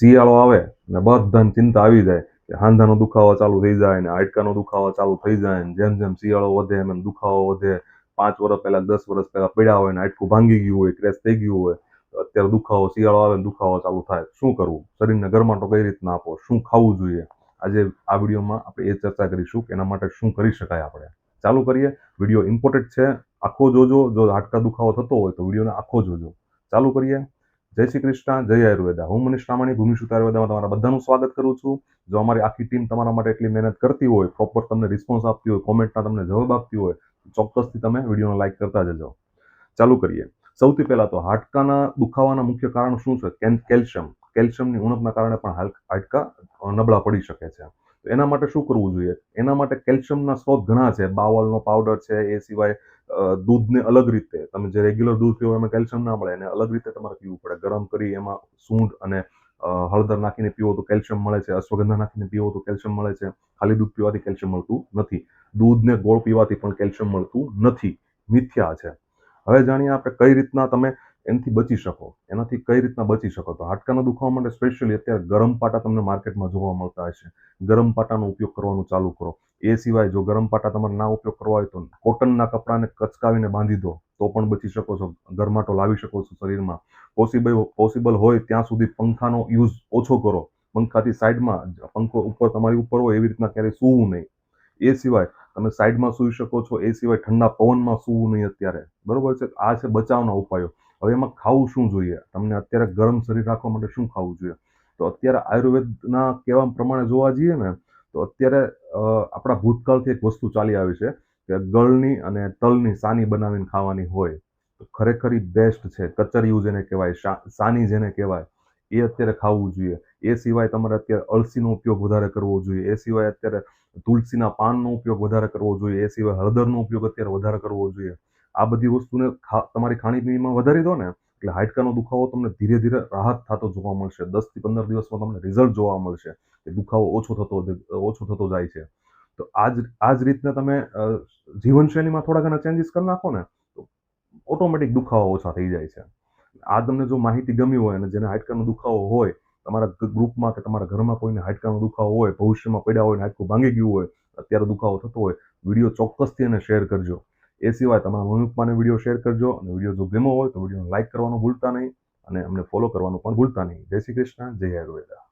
શિયાળો આવે ને બધાને ચિંતા આવી જાય કે હાંધાનો દુખાવો ચાલુ થઈ જાય ને હાડકાનો દુખાવો ચાલુ થઈ જાય ને જેમ જેમ શિયાળો વધે એમ એમ દુખાવો વધે. પાંચ વર્ષ પહેલાં, દસ વર્ષ પહેલાં પડ્યા હોય ને હાડકું ભાંગી ગયું હોય, ક્રેશ થઈ ગયું હોય અત્યારે દુખાવો, શિયાળો આવે ને દુખાવો ચાલુ થાય. શું કરવું? શરીરને ગરમાટો કઈ રીતના આપો? શું ખાવું જોઈએ? આજે આ વિડીયોમાં આપણે એ ચર્ચા કરીશું કે એના માટે શું કરી શકાય આપણે. ચાલુ કરીએ. વીડિયો ઇમ્પોર્ટન્ટ છે. આખો જોજો. જો હાડકા દુખાવો થતો હોય તો વિડીયોને આખો જોજો. ચાલુ કરીએ. જય શ્રી કૃષ્ણ, જય આયુર્વેદા. હું મનીષ રામાણી ભૂમિશુદ્ધ આયુર્વેદામાં તમારા બધાનું સ્વાગત કરું છું. જો અમારી આખી ટીમ તમારા માટે એટલી મહેનત કરતી હોય પ્રોપર તમને રિસ્પોન્સ આપતી હોય કોમેન્ટના તમને જવાબ આપતી હોય ચોક્કસથી તમે વિડીયોને લાઇક કરતા જજો. ચાલુ કરીએ. સૌથી પહેલાં તો હાડકાના દુખાવાના મુખ્ય કારણ શું છે? કેલ્શિયમ. કેલ્શિયમની ઉણપના કારણે પણ હાડકા નબળા પડી શકે છે. તો એના માટે શું કરવું જોઈએ? એના માટે કેલ્શિયમના સ્ત્રોત ઘણા છે. બાવલનો પાવડર છે, એ સિવાય દૂધને અલગ રીતે. તમે જે રેગ્યુલર દૂધ પીવો એમાં કેલ્શિયમ ના મળે, એને અલગ રીતે તમારે પીવું પડે. ગરમ કરી એમાં સૂંઠ અને હળદર નાખીને પીવો તો કેલ્શિયમ મળે છે. અશ્વગંધા નાખીને પીવો તો કેલ્શિયમ મળે છે. ખાલી દૂધ પીવાથી કેલ્શિયમ મળતું નથી. દૂધને ગોળ પીવાથી પણ કેલ્શિયમ મળતું નથી. મિથ્યા છે. હવે જાણીએ આપણે કઈ રીતના તમે એનાથી બચી શકો. એનાથી કઈ રીતના બચી શકો? તો હાડકાના દુખાવા માટે સ્પેશિયલી અત્યારે ગરમ પાટા તમને માર્કેટમાં જોવા મળતા હશે. ગરમ પાટાનો ઉપયોગ કરવાનું ચાલુ કરો. એ સિવાય જો ગરમ પાટા તમારે ના ઉપયોગ કરવા હોય તો કોટનના કપડાને કચકાવીને બાંધી દો, તો પણ બચી શકો છો. ગરમાટો લાવી શકો છો શરીરમાં. પોસિબલ પોસિબલ હોય ત્યાં સુધી પંખાનો યુઝ ઓછો કરો. પંખાથી સાઈડમાં પંખો ઉપર તમારી ઉપર હોય એવી રીતના ક્યારેય સૂવું નહીં. એ સિવાય તમે સાઈડમાં સૂઈ શકો છો, એ સિવાય ઠંડા પવનમાં સૂવું નહીં અત્યારે. બરોબર છે? આ છે બચાવના ઉપાયો. હવે એમાં ખાવું શું જોઈએ? તમને અત્યારે ગરમ શરીર રાખવા માટે શું ખાવું જોઈએ? તો અત્યારે આયુર્વેદના કહેવા પ્રમાણે જોવા જઈએ ને, તો અત્યારે આપણા ભૂતકાળથી એક વસ્તુ ચાલી આવી છે કે ગળની અને તલની સાની બનાવીને ખાવાની હોય, તો ખરેખર બેસ્ટ છે. કચરિયું જેને કહેવાય સાની જેને કહેવાય, એ અત્યારે ખાવું જોઈએ. એ સિવાય તમારે અત્યારે અળસીનો ઉપયોગ વધારે કરવો જોઈએ. એ સિવાય અત્યારે તુલસીના પાનનો ઉપયોગ વધારે કરવો જોઈએ. એ સિવાય હળદરનો ઉપયોગ અત્યારે વધારે કરવો જોઈએ. આ બધી વસ્તુને તમારી ખાણીપીણીમાં વધારી દો ને, એટલે હાડકાનો દુખાવો તમને ધીરે ધીરે રાહત થતો જોવા મળશે. દસથી પંદર દિવસમાં તમને રિઝલ્ટ જોવા મળશે કે દુખાવો ઓછો થતો ઓછો થતો જાય છે. તો આ જ આ જ રીતના તમે જીવનશૈલીમાં થોડા ઘણા ચેન્જીસ કરી નાખો ને, તો ઓટોમેટિક દુખાવો ઓછા થઈ જાય છે. આ તમને જો માહિતી ગમી હોય અને જેને હાડકાનો દુખાવો હોય, તમારા ગ્રુપમાં કે તમારા ઘરમાં કોઈને હાડકાનો દુખાવો હોય, ભવિષ્યમાં પડ્યા હોય ને હાડકું ભાંગી ગયું હોય અત્યારે દુખાવો થતો હોય, વીડિયો ચોક્કસથી એને શેર કરજો. એ સિવાય તમારા મમ્મી પપ્પાને વીડિયો શેર કરજો અને વીડિયો જો ગમ્યો હોય તો વિડીયોને લાઇક કરવાનું ભૂલતા નહીં અને અમને ફોલો કરવાનું પણ ભૂલતા નહીં. જય શ્રી કૃષ્ણ, જય આયુર્વેદા.